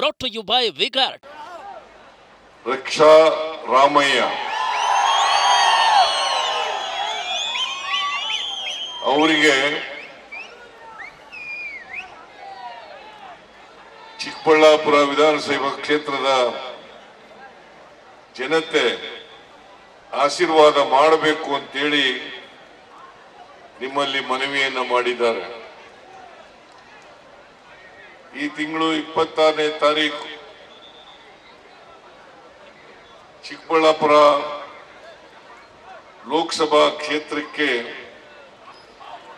brought to you by Vigard. ರಕ್ಷಾ ರಾಮಯ್ಯ ಅವರಿಗೆ ಚಿಕ್ಕಬಳ್ಳಾಪುರ ವಿಧಾನಸಭಾ ಕ್ಷೇತ್ರದ ಜನತೆ ಆಶೀರ್ವಾದ ಮಾಡಬೇಕು ಅಂತೇಳಿ ನಿಮ್ಮಲ್ಲಿ ಮನವಿಯನ್ನ ಮಾಡಿದ್ದಾರೆ ಈ ತಿಂಗಳು ಇಪ್ಪತ್ತಾರನೇ ತಾರೀಕು. ಚಿಕ್ಕಬಳ್ಳಾಪುರ ಲೋಕಸಭಾ ಕ್ಷೇತ್ರಕ್ಕೆ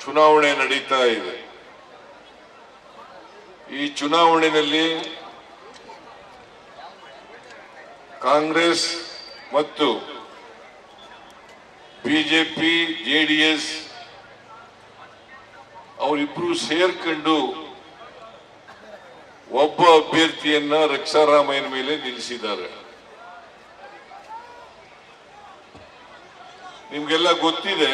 ಚುನಾವಣೆ ನಡೀತಾ ಇದೆ. ಈ ಚುನಾವಣೆಯಲ್ಲಿ ಕಾಂಗ್ರೆಸ್ ಮತ್ತು ಬಿಜೆಪಿ ಜೆಡಿಎಸ್ ಅವರಿಬ್ಬರು ಸೇರ್ಕೊಂಡು ಒಬ್ಬ ಅಭ್ಯರ್ಥಿಯನ್ನ ರಕ್ಷಾರಾಮಯ್ಯನ ಮೇಲೆ ನಿಲ್ಲಿಸಿದ್ದಾರೆ. ನಿಮ್ಗೆಲ್ಲ ಗೊತ್ತಿದೆ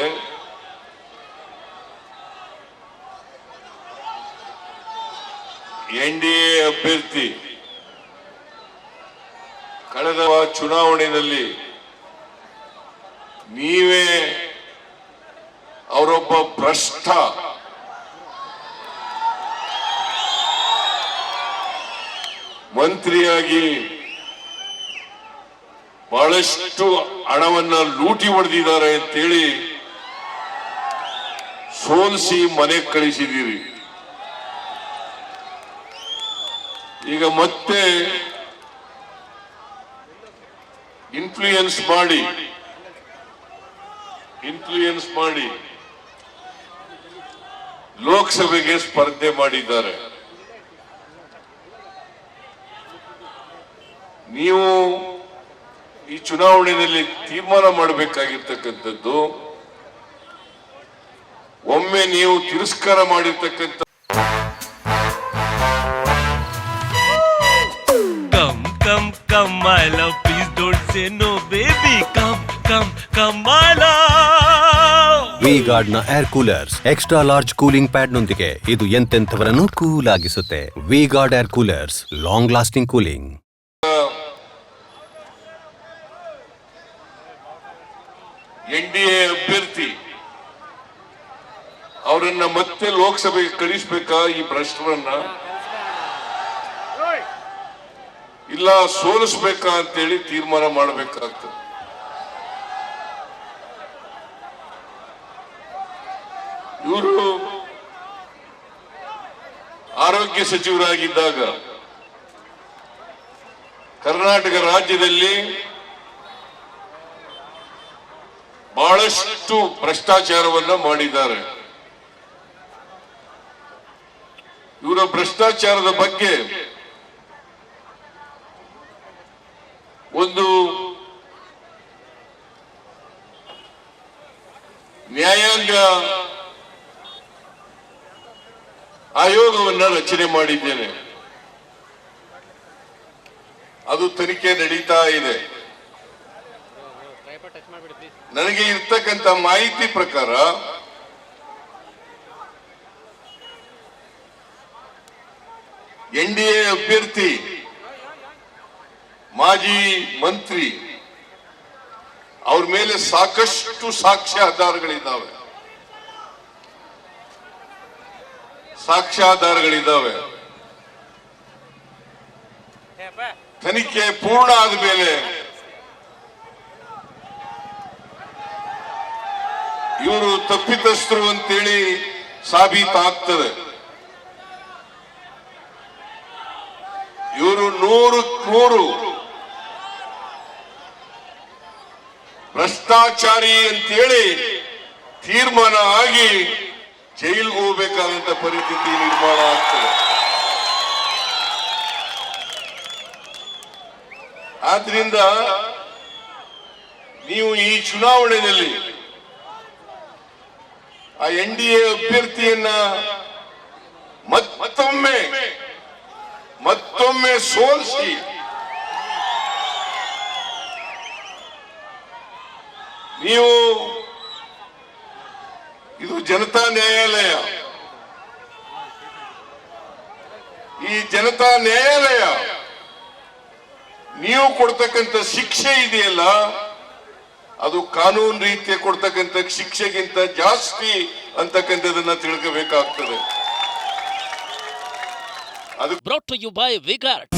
ಎನ್ ಡಿ ಎ ಅಭ್ಯರ್ಥಿ ಕಳೆದ ಚುನಾವಣೆಯಲ್ಲಿ ನೀವೇ ಮಂತ್ರಿಯಾಗಿ ಬಹಳಷ್ಟು ಹಣವನ್ನ ಲೂಟಿ ಹೊಡೆದಿದ್ದಾರೆ ಅಂತೇಳಿ ಸೋಲಿಸಿ ಮನೆ ಕಳಿಸಿದ್ದೀರಿ. ಈಗ ಮತ್ತೆ ಇನ್ಫ್ಲೂಯೆನ್ಸ್ ಮಾಡಿ ಇನ್ಫ್ಲೂಯೆನ್ಸ್ ಮಾಡಿ ಲೋಕಸಭೆಗೆ ಸ್ಪರ್ಧೆ ಮಾಡಿದ್ದಾರೆ. ನೀವು ಈ ಚುನಾವಣೆಯಲ್ಲಿ ತೀರ್ಮಾನ ಮಾಡಬೇಕಾಗಿರ್ತಕ್ಕಂಥದ್ದು ಒಮ್ಮೆ ನೀವು ತಿರಸ್ಕಾರ ಮಾಡಿರ್ತಕ್ಕಂಥ come come come I love Please don't say no baby come come come, my love. ವಿ ಗಾರ್ಡ್ನ air coolers extra large cooling pad ನೊಂದಿಗೆ ಇದು ಎಂತೆಂಥವರನ್ನು cool ಆಗಿಸುತ್ತೆ V Guard air coolers long lasting cooling N D A ಅಭ್ಯರ್ಥಿ. ಅವರನ್ನ ಮತ್ತೆ ಲೋಕಸಭೆಗೆ ಕಳಿಸ್ಬೇಕಾ ಈ ಭ್ರಷ್ಟರನ್ನ ಇಲ್ಲ, ಸೋಲಿಸ್ಬೇಕಾ ಅಂತೇಳಿ ತೀರ್ಮಾನ ಮಾಡಬೇಕಾಗ್ತದೆ. ಇವರು ಆರೋಗ್ಯ ಸಚಿವರಾಗಿದ್ದಾಗ ಕರ್ನಾಟಕ ರಾಜ್ಯದಲ್ಲಿ ಬಹಳಷ್ಟು ಭ್ರಷ್ಟಾಚಾರವನ್ನ ಮಾಡಿದ್ದಾರೆ. ಇವರ ಭ್ರಷ್ಟಾಚಾರದ ಬಗ್ಗೆ ಒಂದು ನ್ಯಾಯಾಂಗ ಆಯೋಗವನ್ನ ರಚನೆ ಮಾಡಿದ್ದೇನೆ. ಅದು ತನಿಖೆ ನಡೀತಾ ಇದೆ. ನನಗೆ ಇರ್ತಕ್ಕಂಥ ಮಾಹಿತಿ ಪ್ರಕಾರ ಎನ್ ಡಿ ಎ ಅಭ್ಯರ್ಥಿ ಮಾಜಿ ಮಂತ್ರಿ ಅವ್ರ ಮೇಲೆ ಸಾಕಷ್ಟು ಸಾಕ್ಷ್ಯಾಧಾರಗಳಿದ್ದಾವೆ ಸಾಕ್ಷ್ಯಾಧಾರಗಳಿದ್ದಾವೆ ತನಿಖೆ ಪೂರ್ಣ ಆದ್ಮೇಲೆ ಇವರು ತಪ್ಪಿತಸ್ಥರು ಅಂತೇಳಿ ಸಾಬೀತಾಗ್ತದೆ. ಇವರು ನೂರು ನೂರು ಭ್ರಷ್ಟಾಚಾರಿ ಅಂತೇಳಿ ತೀರ್ಮಾನ ಆಗಿ ಜೈಲ್ಗೆ ಹೋಗ್ಬೇಕಾದಂತ ಪರಿಸ್ಥಿತಿ ನಿರ್ಮಾಣ ಆಗ್ತದೆ. ಆದ್ರಿಂದ ನೀವು ಈ ಚುನಾವಣೆಯಲ್ಲಿ ಆ ಎನ್ ಡಿ ಎ ಅಭ್ಯರ್ಥಿಯನ್ನ ಮತ್- ಮತ್ತೊಮ್ಮೆ ಮತ್ತೊಮ್ಮೆ ಸೋಲಿಸಿ. ನೀವು ಇದು ಜನತಾ ನ್ಯಾಯಾಲಯ. ಈ ಜನತಾ ನ್ಯಾಯಾಲಯ ನೀವು ಕೊಡ್ತಕ್ಕಂಥ ಶಿಕ್ಷೆ ಇದೆಯಲ್ಲ ಅದು ಕಾನೂನು ರೀತಿಯ ಕೊಡ್ತಕ್ಕಂಥ ಶಿಕ್ಷೆಗಿಂತ ಜಾಸ್ತಿ ಅಂತಕ್ಕಂಥದನ್ನ ತಿಳ್ಕೋಬೇಕಾಗ್ತದೆ. ಅದು ಬ್ರೌಟ್ ಯು ಬೈ Vigard.